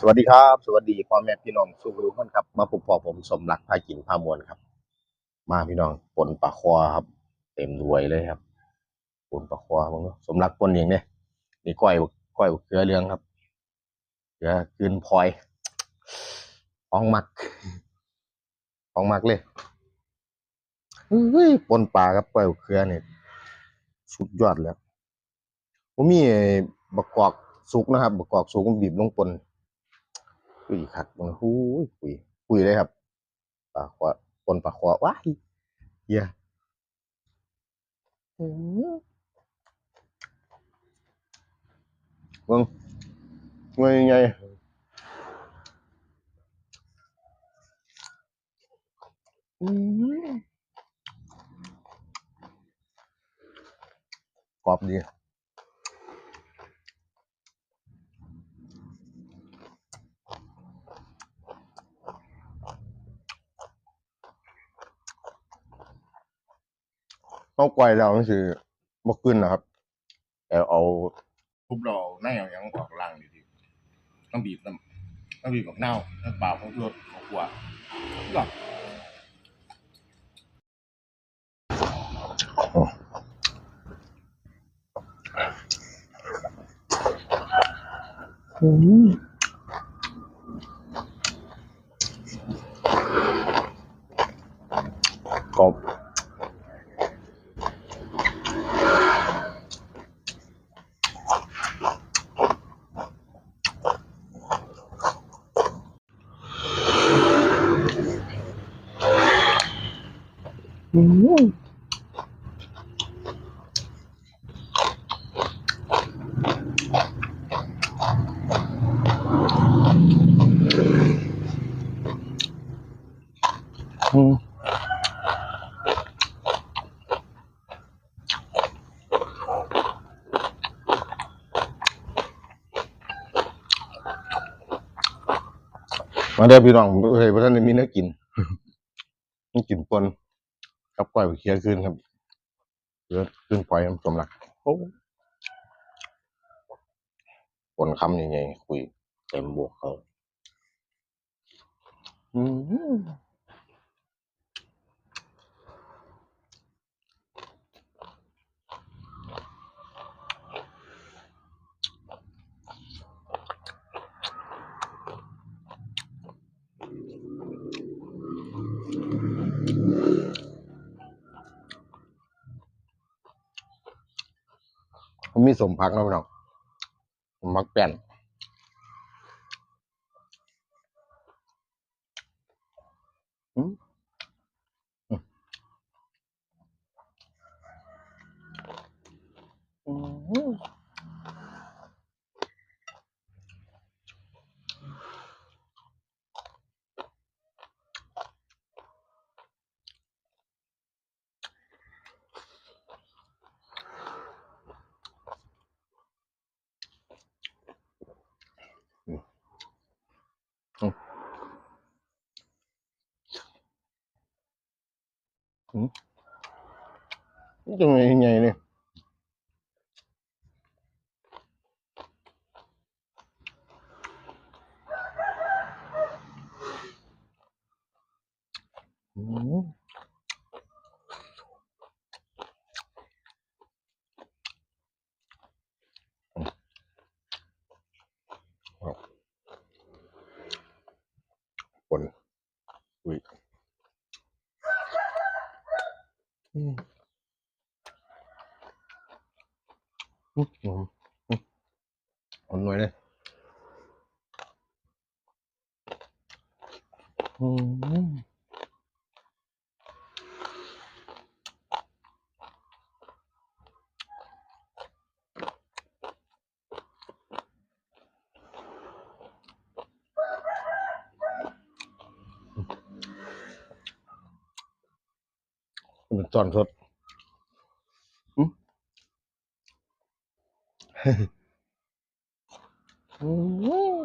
สวัสดีครับ สวัสดีพ่อแม่พี่น้องสุขทุกท่านครับ มาพบพอผมสมรักพากินพามวลครับ มาพี่น้องปนปลาคอครับ เต็มรวยเลยครับปนปลาคอมึงสมรักปนเองเนี่ยนี่ก้อยก้อยเกลือเรืองครับเกลือคืนพลอยของมักของมักเลยเฮ้ยปนปลาครับก้อยเกลือเนี่ยสุดยอดแล้วผมมีไอ้บักกอกสุกนะครับบักกอกสุกมันบีบลงปน ยคักมันหูยคุยคุยเลยครับปลาขวาปนปลาขวาว้ายเหี้ยอื้อเบิ่งเงไงกรอบดี เอาไกวแล้วมันสิบ่ขึ้นนะครับแต่เอาทุบเราในเอาหยังออกล่างดีๆต้องบีบน้ำต้องบีบกับเน่าน้ำเปล่าของรสของขวดก็กรอบ อืมมาเด้พี่น้องเฮ้ยพระท่านได้มีเนื้อกินนี่กินปน กับก้อยเคี้ยวขึ้นครับเดี๋ยวขึ้นปล่อยน้ำสมรักโอ้ปนคำยังไงคุยเต็มบวกเขา อืม ผมมีสมพักนะพี่น้องมักแป้นอืมอืม นี่จะเป็นยังไงเนี่ยอืมครับปนอุ้ย อืมอืมอืมอืมเอ่อนหน่อยเลยอืม เป็นตอนสดอืมอืม